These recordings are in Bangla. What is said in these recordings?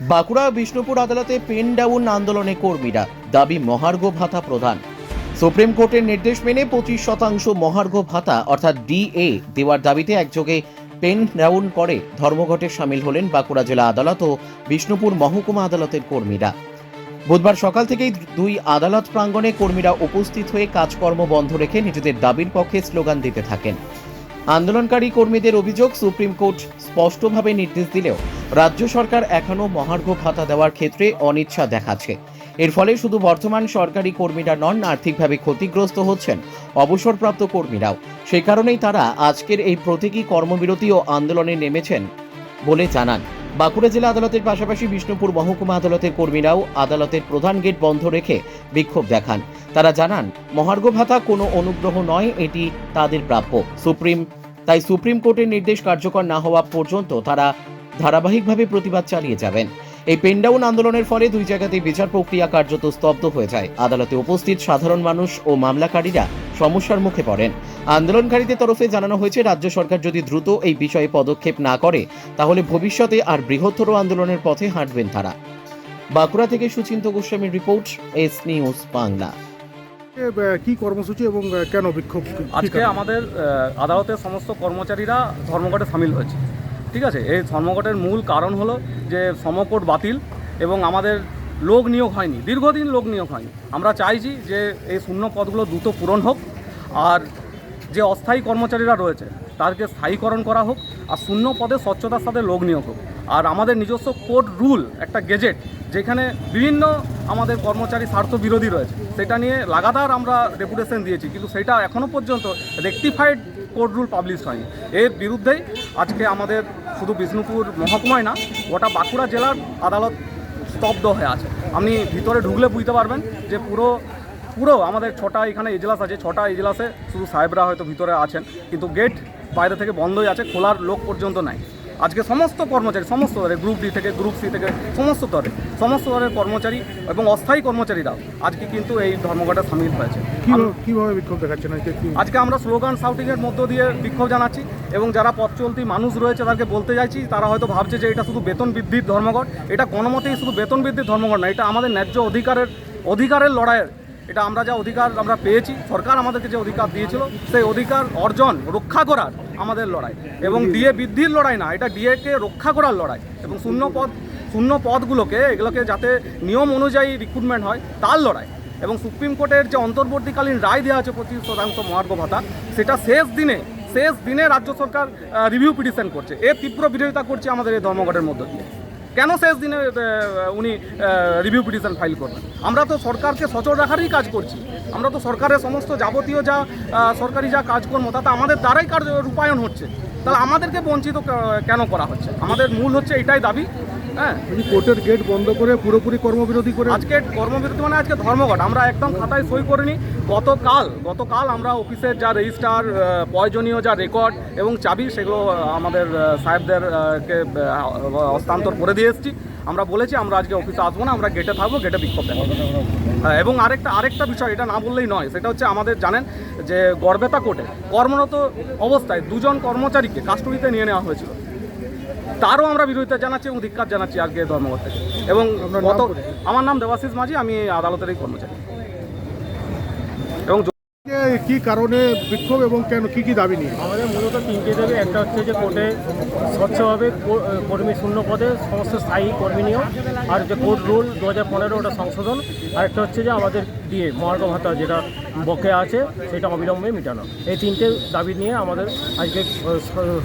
বাঁকুড়া বিষ্ণুপুর আদালতে পেন ডাউন আন্দোলনে কর্মীরা। দাবি মহার্ঘ ভাতা প্রদান। সুপ্রিম কোর্টের নির্দেশ মেনে পঁচিশ শতাংশ মহার্ঘ ভাতা, অর্থাৎ ডিএ দেওয়ার দাবিতে একযোগে পেন ডাউন করে ধর্মঘটে সামিল হলেন বাঁকুড়া জেলা আদালত ও বিষ্ণুপুর মহকুমা আদালতের কর্মীরা। বুধবার সকাল থেকেই দুই আদালত প্রাঙ্গণে কর্মীরা উপস্থিত হয়ে কাজকর্ম বন্ধ রেখে নিজেদের দাবির পক্ষে স্লোগান দিতে থাকেন। আন্দোলনকারী কর্মীদের অভিযোগ সুপ্রিম কোর্ট স্পষ্টভাবে নির্দেশ দিলেও রাজ্য সরকার এখনও মহার্ঘ ভাতা দেওয়ার ক্ষেত্রে অনিচ্ছা দেখাচ্ছে। এর ফলে শুধু বর্তমান সরকারি কর্মীরা নন, আর্থিকভাবে ক্ষতিগ্রস্ত হচ্ছেন অবসরপ্রাপ্ত কর্মীরাও। সেই কারণেই তারা আজকের এই প্রতীকী কর্মবিরতি ও আন্দোলনে নেমেছেন বলে জানান। বাঁকুড়া জেলা আদালতের পাশাপাশি বিষ্ণুপুর মহকুমা আদালতের কর্মীরাও আদালতের প্রধান গেট বন্ধ রেখে বিক্ষোভ দেখান। তারা জানান, মহার্ঘ ভাতা কোনো অনুগ্রহ নয়, এটি তাদের প্রাপ্য। সুপ্রিম, তাই সুপ্রিম কোর্টের নির্দেশ কার্যকর না হওয়া পর্যন্ত তারা ধারাবাহিকভাবে প্রতিবাদ চালিয়ে যাবেন। এই পেনডাউন আন্দোলনের ফলে দুই জায়গাতেই বিচার প্রক্রিয়া কার্যত স্তব্ধ হয়ে যায়। আদালতে উপস্থিত সাধারণ মানুষ ও মামলাকারীরা সমস্যার মুখে পড়েন। আন্দোলনকারীদের তরফে জানানো হয়েছে, রাজ্য সরকার যদি দ্রুত এই বিষয়ে পদক্ষেপ না করে, তাহলে ভবিষ্যতে আর বৃহত্তর আন্দোলনের পথে হাঁটবেন তারা। বাঁকুড়া থেকে সুচিন্ত গোস্বামীর রিপোর্ট, এস নিউজ বাংলা। কি কর্মসূচি এবং কেন বিক্ষোভ? আজকে আমাদের আদালতের সমস্ত কর্মচারীরা ধর্মঘটে সামিল হয়েছে। ঠিক আছে? এই ধর্মঘটের মূল কারণ হলো যে সমকোট বাতিল এবং আমাদের লোক নিয়োগ হয়নি দীর্ঘদিন লোক নিয়োগ হয়নি। আমরা চাইছি যে এই শূন্য পদগুলো দ্রুত পূরণ হোক আর যে অস্থায়ী কর্মচারীরা রয়েছে তাদেরকে স্থায়ীকরণ করা হোক আর শূন্য পদে স্বচ্ছতার সাথে লোক নিয়োগ হোক। আর আমাদের নিজস্ব কোড রুল, একটা গেজেট, যেখানে বিভিন্ন আমাদের কর্মচারী স্বার্থ বিরোধী রয়েছে। সেটা নিয়ে লাগাতার আমরা ডেপুটেশন দিয়েছি, কিন্তু সেটা এখনও পর্যন্ত রেকটিফাইড কোড রুল পাবলিশ হয়নি। এর বিরুদ্ধেই আজকে আমাদের শুধু বিষ্ণুপুর মহকুমায় না, গোটা বাঁকুড়া জেলার আদালত স্তব্ধ হয়ে আছে। আপনি ভিতরে ঢুকলে বুঝতে পারবেন যে পুরো পুরো আমাদের ছটা এখানে এজলাস আছে, ছটা এজলাসে শুধু সাহেবরা হয়তো ভিতরে আছেন, কিন্তু গেট বাইরে থেকে বন্ধই আছে, খোলার লোক পর্যন্ত নাই। আজকে সমস্ত কর্মচারী সমস্ত স্তরে গ্রুপ ডি থেকে গ্রুপ সি থেকে সমস্ত স্তরে সমস্ত স্তরের কর্মচারী এবং অস্থায়ী কর্মচারীরাও আজকে কিন্তু এই ধর্মঘটে সামিল হয়েছে। কীভাবে বিক্ষোভ দেখাচ্ছেন আজকে আজকে আমরা স্লোগান শাউটিংয়ের মধ্য দিয়ে বিক্ষোভ জানাচ্ছি এবং যারা পথ চলতি মানুষ রয়েছে তাদেরকে বলতে চাইছি তারা হয়তো ভাবছে যে এটা শুধু বেতন বৃদ্ধির ধর্মঘট এটা কোনো মতেই শুধু বেতন বৃদ্ধির ধর্মঘট না এটা আমাদের ন্যায্য অধিকারের অধিকারের লড়াইয়ের এটা আমরা যা অধিকার আমরা পেয়েছি, সরকার আমাদেরকে যে অধিকার দিয়েছিল, সেই অধিকার অর্জন, রক্ষা করার আমাদের লড়াই। এবং ডিএ বৃদ্ধির লড়াই না, এটা ডিএকে রক্ষা করার লড়াই। এবং শূন্য পদ, শূন্য পদগুলোকে, এগুলোকে যাতে নিয়ম অনুযায়ী রিক্রুটমেন্ট হয়, তার লড়াই। এবং সুপ্রিম কোর্টের যে অন্তর্বর্তীকালীন রায় দেওয়া আছে পঁচিশ শতাংশ মহার্ঘ ভাতা, সেটা শেষ দিনে শেষ দিনে রাজ্য সরকার রিভিউ পিটিশন করছে। এর তীব্র বিরোধিতা করছে আমাদের এই ধর্মঘটের মধ্য দিয়ে। কেন শেষ দিনে উনি রিভিউ পিটিশন ফাইল করবেন আমরা তো সরকারকে সচল রাখারই কাজ করছি। আমরা তো সরকারের সমস্ত যাবতীয় যা সরকারি যা কাজকর্ম, তাতে আমাদের দ্বারাই কার্য, রূপায়ণ হচ্ছে। তাহলে আমাদেরকে বঞ্চিত কেন করা হচ্ছে? আমাদের মূল হচ্ছে এটাই দাবি হ্যাঁ। কোর্টের গেট বন্ধ করে পুরোপুরি কর্মবিরতি করে আজকে কর্মবিরতি মানে আজকে ধর্মঘট। আমরা একদম খাতায় সই করিনি। গতকাল গতকাল আমরা অফিসের যা রেজিস্টার প্রয়োজনীয় যা রেকর্ড এবং চাবি সেগুলো আমাদের আহ, সাহেবদের আহ, কে আহ, হস্তান্তর করে দিয়ে এসেছি। আমরা বলেছি আমরা আজকে অফিসে আসব না আমরা গেটে থাকব গেটে বিক্ষোভ দেখাবো। হ্যাঁ, এবং আরেকটা আরেকটা বিষয় এটা না বললেই নয় সেটা হচ্ছে আমাদের জানেন যে গড়বেতা কোর্টে কর্মরত অবস্থায় দুজন কর্মচারীকে কাস্টডিতে নিয়ে নেওয়া হয়েছিল। তারও আমরা বিরোধিতা জানাচ্ছি এবং ধিক্ষার জানাচ্ছি আজকে ধর্মঘট। থেকে এবং গত আমার নাম দেবাশিস মাঝি আমি এই আদালতেরই কর্মচারী। এবং কি কারণে বিক্ষোভ এবং কেন কি কি দাবি নিয়ে? আমাদের মূলত তিনটে দাবি। একটা হচ্ছে যে কোর্টে স্বচ্ছভাবে কর্মী শূন্য পদে সমস্ত স্থায়ী কর্মী নিয়োগ আর যে কোর্ট রুল দু হাজার পনেরো ওটা সংশোধন। আর একটা হচ্ছে যে আমাদের দিয়ে মহার্ঘ ভাতা যেটা বকে আছে সেটা অবিলম্বে মেটানো। এই তিনটে দাবি নিয়ে আমাদের আজকে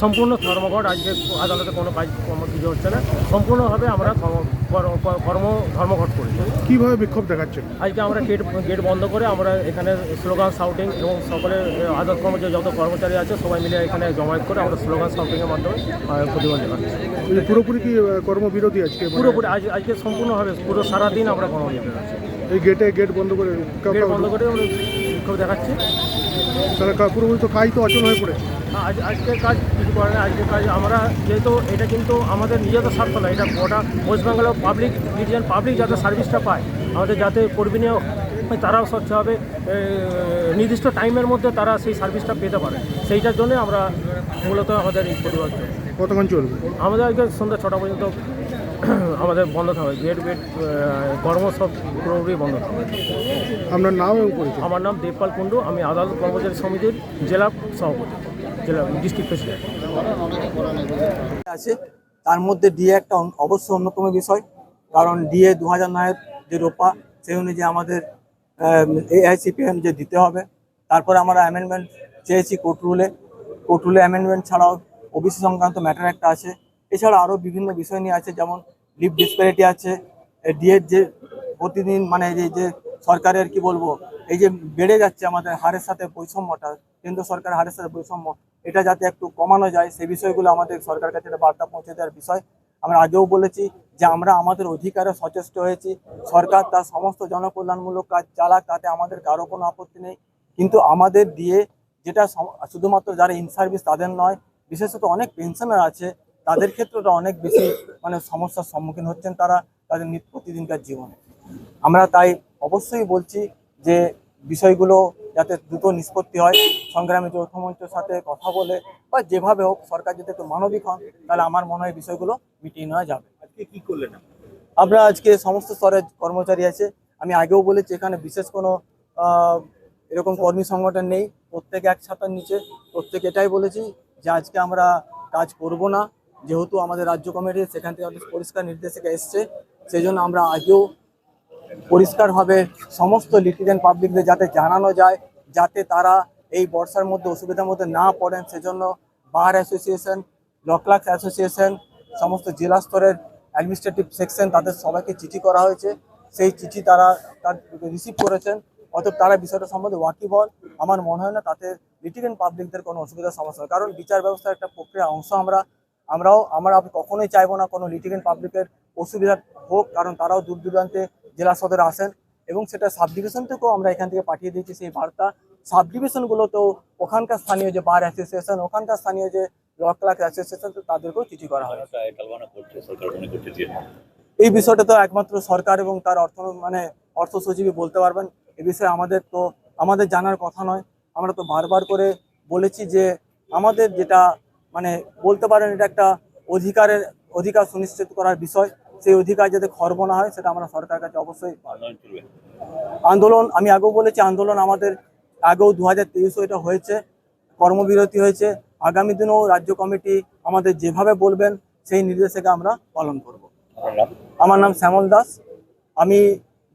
সম্পূর্ণ ধর্মঘট আজকে আদালতে কোনো কাজ কর্ম কিছু হচ্ছে না। সম্পূর্ণভাবে আমরা কর্ম- কর- কর- কর্ম ধর্মঘট করি কীভাবে বিক্ষোভ দেখাচ্ছেন? আজকে আমরা গেট গেট বন্ধ করে আমরা এখানে স্লোগান শাউটিং এবং সকলে আদালত কর্মচারী যত কর্মচারী আছে সবাই মিলে এখানে জমায়েত করে আমরা স্লোগান শাউটিংয়ের মাধ্যমে প্রতিবাদ জানাচ্ছি। পুরোপুরি কি আহ, কর্মবিরতি আজকে? মানে পুরোপুরি আজ আজকে সম্পূর্ণভাবে পুরো সারাদিন আমরা কর্মবিরতি আছি এই গেটে গেট বন্ধ করে গেট বন্ধ করে আমরা বিক্ষোভ দেখাচ্ছি। তাহলে পুরোপুরি তো কাজ তো অচল হয়ে পড়েছে। আজ আজকের কাজ কিছু করে না আজকের কাজ আমরা যেহেতু এটা কিন্তু আমাদের নিজেদের স্বার্থ না এটা গোটা ওয়েস্ট বেঙ্গলের পাবলিক রিজন পাবলিক যাতে সার্ভিসটা পায় আমাদের যাতে কর্মী তারাও স্বচ্ছভাবে নির্দিষ্ট টাইমের মধ্যে তারা সেই সার্ভিসটা পেতে পারে। সেইটার জন্য আমরা মূলত আমাদের এই প্রতিবাদ কতক্ষণ চলবে? আমাদের আজকে সন্ধ্যা ছটা পর্যন্ত আমাদের বন্ধ থাকবে। গেট গেট কর্ম সব পুরোপুরি বন্ধ থাকবে। আপনার নাম এবং আমার নাম দেবপাল কুণ্ডু। আমি আদালত কর্মচারী সমিতির জেলা সভাপতি জেলা ডিস্ট্রিক্ট প্রেসিডেন্ট। আছে। তার মধ্যে ডিএ একটা অবশ্যই অন্যতম বিষয় কারণ ডিএ দু হাজার নয়ের যে রোপা সেই অনুযায়ী আমাদের এআইসিপিএম যে দিতে হবে। তারপরে আমরা অ্যামেন্ডমেন্ট চেয়েছি কোর্ট রুলে কোর্ট রুলে অ্যামেন্ডমেন্ট ছাড়াও ওবিসি সংক্রান্ত ম্যাটার একটা আছে। এছাড়া আরও বিভিন্ন বিষয় নিয়ে আছে, যেমন লিভ ডিসপ্যারিটি আছে ডিএর যে প্রতিদিন মানে এই যে সরকারের কি বলব, এই যে বেড়ে যাচ্ছে আমাদের হারের সাথে বৈষম্যটা, কেন্দ্র সরকারের হারের সাথে বৈষম্য, এটা যাতে একটু কমানো যায় সেই বিষয়গুলো আমাদের সরকার কাছে বার্তা পৌঁছে দেওয়ার বিষয়। আমরা আগেও বলেছি যে আমরা আমাদের অধিকারে সচেষ্ট হয়েছি। সরকার তার সমস্ত জনকল্যাণমূলক কাজ চালাক, তাতে আমাদের কারও কোনো আপত্তি নেই। কিন্তু আমাদের দিয়ে যেটা শুধুমাত্র যারা ইন সার্ভিস তাদের নয়, বিশেষত অনেক পেনশনার আছে, তাদের ক্ষেত্রে অনেক বেশি মানে সমস্যার সম্মুখীন হচ্ছেন তারা, তাদের প্রতিদিনকার জীবনে। আমরা তাই অবশ্যই বলছি যে বিষয়গুলো যাতে দ্রুত নিষ্পত্তি হয় সংগ্রামী যৌথ মঞ্চের সাথে কথা বলে বা যেভাবে হোক সরকার যদি একটু মানবিক হন তাহলে আমার মনে হয় বিষয়গুলো মিটিয়ে নেওয়া যাবে। আজকে কি করলেন আমরা আজকে সমস্ত স্তরের কর্মচারী আছে। আমি আগেও বলেছি এখানে বিশেষ কোনো এরকম কর্মী সংগঠন নেই। প্রত্যেকে এক ছাতার নিচে প্রত্যেকে এটাই বলেছি যে আজকে আমরা কাজ করব না। যেহেতু আমাদের রাজ্য কমিটি সেখান থেকে পরিষ্কার নির্দেশিকা এসছে সেই জন্য আমরা আগেও পরিষ্কারভাবে সমস্ত লিটিগেন্ট পাবলিকদের যাতে জানানো যায়, যাতে তারা এই বর্ষার মধ্যে অসুবিধার মধ্যে না পড়েন। সেজন্য বার অ্যাসোসিয়েশন লকলাক্স অ্যাসোসিয়েশন সমস্ত জেলা স্তরের অ্যাডমিনিস্ট্রেটিভ সেকশন তাদের সবাইকে চিঠি করা হয়েছে। সেই চিঠি তারা তার রিসিভ করেছেন। অতএব তারা বিষয়টা সম্বন্ধে ওয়াকিবল আমার মনে হয় না তাতে লিটিগেন্ট পাবলিকদের কোনো অসুবিধার সমস্যা কারণ বিচার ব্যবস্থার একটা প্রক্রিয়া অংশ আমরা আমরাও আমরা কখনোই চাইব না কোনো লিটিগেন্ট পাবলিকের অসুবিধা হোক কারণ তারাও দূর দূরান্তে জেলা সদরে আসেন এবং সেটা সাব ডিভিশন থেকেও আমরা এখান থেকে পাঠিয়ে দিয়েছি সেই বার্তা। সাব ডিভিশনগুলোতেও ওখানকার স্থানীয় যে বার অ্যাসোসিয়েশন ওখানকার স্থানীয় যে ল ক্লার্ক অ্যাসোসিয়েশন তাদেরকেও চিঠি করা হয়। কালবানা করছে সরকার মনে করছে যে এই বিষয়টা তো একমাত্র সরকার এবং তার অর্থ মানে অর্থ সচিবই বলতে পারবেন। এ বিষয়ে আমাদের তো আমাদের জানার কথা নয়। আমরা তো বারবার করে বলেছি যে আমাদের যেটা মানে বলতে পারেন এটা একটা অধিকারের অধিকার সুনিশ্চিত করার বিষয়। সেই অধিকার যাতে খর্ব না হয় সেটা আমরা সরকারের কাছে অবশ্যই আন্দোলন আমি আগেও বলেছি আন্দোলন আমাদের আগেও দু হাজার এটা হয়েছে কর্মবিরতি হয়েছে। আগামী দিনেও রাজ্য কমিটি আমাদের যেভাবে বলবেন সেই নির্দেশিকা আমরা পালন করব। আমার নাম শ্যামল দাস। আমি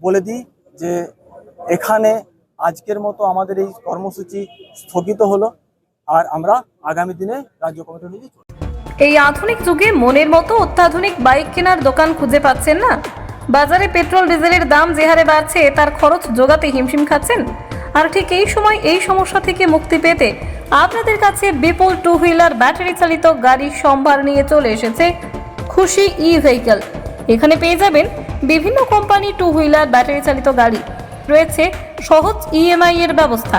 বলে দিই যে এখানে আজকের মতো আমাদের এই কর্মসূচি স্থগিত হলো। আর আমরা আগামী দিনে রাজ্য কমিটি অনুযায়ী এই আধুনিক যুগে মনের মতো অত্যাধুনিক বাইক কেনার দোকান খুঁজে পাচ্ছেন না? বাজারে পেট্রোল, ডিজেলের দাম যে হারে বাড়ছে, তার খরচ যোগাতে হিমশিম খাচ্ছেন? আর ঠিক এই সময় এই সমস্যা থেকে মুক্তি পেতে আপনাদের কাছে বিপুল টু হুইলার ব্যাটারি চালিত গাড়ির সম্ভার নিয়ে চলে এসেছে খুশি ই ভেহিকল এখানে পেয়ে যাবেন বিভিন্ন কোম্পানি টু হুইলার ব্যাটারি চালিত গাড়ি। রয়েছে সহজ ইএমআই এর ব্যবস্থা।